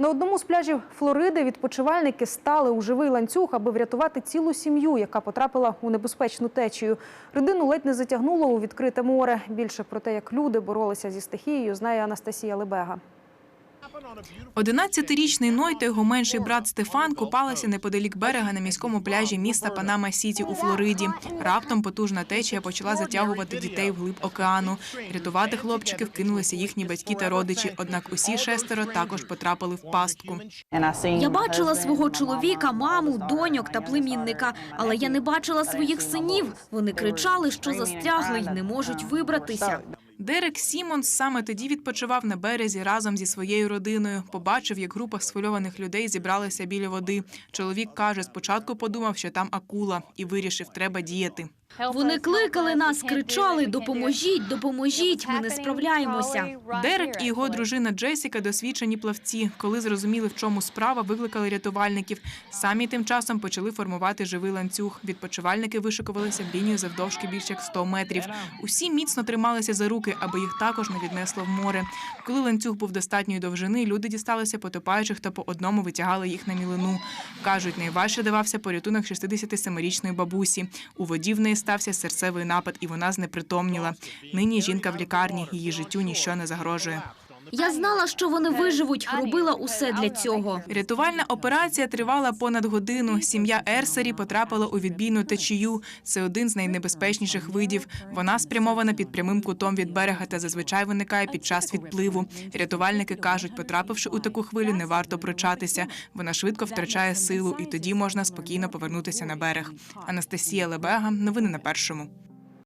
На одному з пляжів Флориди відпочивальники стали у живий ланцюг, аби врятувати цілу сім'ю, яка потрапила у небезпечну течію. Родину ледь не затягнуло у відкрите море. Більше про те, як люди боролися зі стихією, знає Анастасія Лебега. 11-річний Ной та його менший брат Стефан купалися неподалік берега на міському пляжі міста Панама Сіті у Флориді. Раптом потужна течія почала затягувати дітей вглиб океану. Рятувати хлопчиків кинулися їхні батьки та родичі. Однак усі шестеро також потрапили в пастку. Я бачила свого чоловіка, маму, доньок та племінника, але я не бачила своїх синів. Вони кричали, що застрягли й не можуть вибратися. Дерек Сімонс саме тоді відпочивав на березі разом зі своєю родиною. Побачив, як група схвильованих людей зібралася біля води. Чоловік каже, спочатку подумав, що там акула, і вирішив, треба діяти. Вони кликали нас, кричали: допоможіть, допоможіть, ми не справляємося. Дерек і його дружина Джесіка досвідчені плавці. Коли зрозуміли, в чому справа, викликали рятувальників. Самі тим часом почали формувати живий ланцюг. Відпочивальники вишикувалися в лінію завдовжки більш як 100 метрів. Усі міцно трималися за руки, аби їх також не віднесло в море. Коли ланцюг був достатньої довжини, люди дісталися потопаючих та по одному витягали їх на мілину. Кажуть, найважче давався порятунок 67-річної бабусі. У воді в неї стався серцевий напад, і вона знепритомніла. Нині жінка в лікарні, її життю ніщо не загрожує. Я знала, що вони виживуть, робила усе для цього. Рятувальна операція тривала понад годину. Сім'я Ерсері потрапила у відбійну течію. Це один з найнебезпечніших видів. Вона спрямована під прямим кутом від берега та зазвичай виникає під час відпливу. Рятувальники кажуть, потрапивши у таку хвилю, не варто пручатися. Вона швидко втрачає силу, і тоді можна спокійно повернутися на берег. Анастасія Лебега, новини на першому.